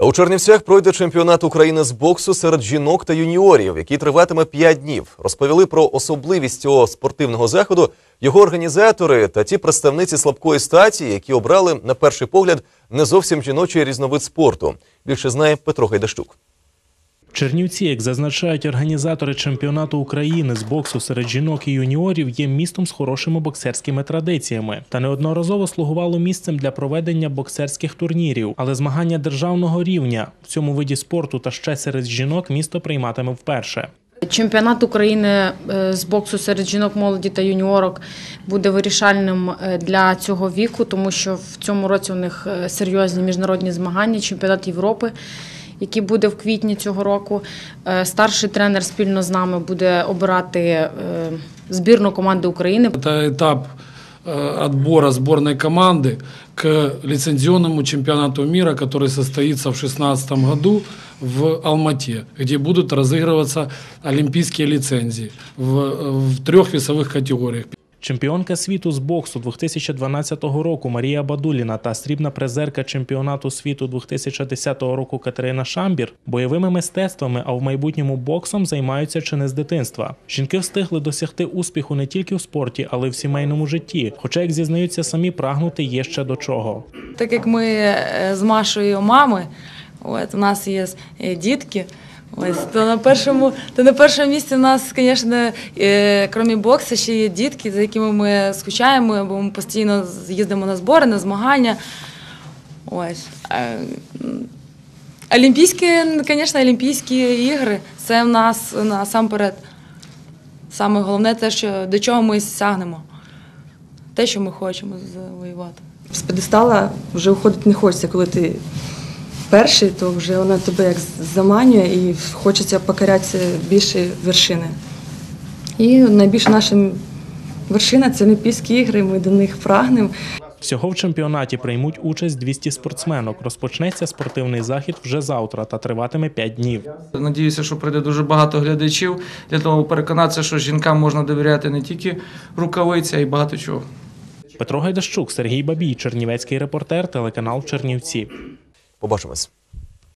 У Чернівцях пройде чемпіонат України з боксу серед жінок та юніорів, який триватиме 5 днів. Розповіли про особливість цього спортивного заходу його організатори та ті представниці слабкої статі, які обрали на перший погляд не зовсім жіночий різновид спорту. Більше знає Петро Гайдащук. Чернівці, як зазначають організатори чемпіонату України з боксу серед жінок і юніорів, є містом з хорошими боксерськими традиціями та неодноразово слугувало місцем для проведення боксерських турнірів. Але змагання державного рівня в цьому виді спорту та ще серед жінок місто прийматиме вперше. Чемпіонат України е, з боксу серед жінок, молоді та юніорок буде вирішальним е, для цього віку, тому що в цьому році у них е, серйозні міжнародні змагання, чемпіонат Європи, який буде в квітні цього року. Е, Старший тренер спільно з нами буде обирати е, збірну команди України. Это этап э, отбора сборной команды к лицензионному чемпионату мира, который состоится в 2016 году в Алмате, где будут разыгрываться олимпийские лицензии в, в трех весовых категориях. Чемпіонка світу з боксу 2012 року Марія Бадуліна та срібна призерка чемпіонату світу 2010 року Катерина Шамбір бойовими мистецтвами, а в майбутньому боксом займаються чи не з дитинства. Жінки встигли досягти успіху не тільки в спорті, але й в сімейному житті. Хоча, як зізнаються самі, прагнути є ще до чого. Так як ми е, з Машою мами, от, у нас є е, дітки. Ось, то на першому, то на першому місці у нас, звісно, е, крім боксу, ще є дітки, за якими ми скучаємо, бо ми постійно їздимо на збори, на змагання. Ось. Олімпійські, звісно, Олімпійські ігри це в нас насамперед. Саме головне те, що, до чого ми сягнемо. Те, що ми хочемо завоювати. з п'єдестала вже уходити не хочеться, коли ти перший, то вже вона тебе як заманює і хочеться покоряти більші вершини. І найбільша наша вершина це Олімпійські ігри, ми до них прагнемо. Всього в чемпіонаті приймуть участь 200 спортсменок. Розпочнеться спортивний захід вже завтра та триватиме 5 днів. Надіюся, що прийде дуже багато глядачів для того переконатися, що жінкам можна довіряти не тільки рукавиці, а й багато чого. Петро Гайдащук, Сергій Бабій, Чернівецький репортер, телеканал Чернівці. Побачимось.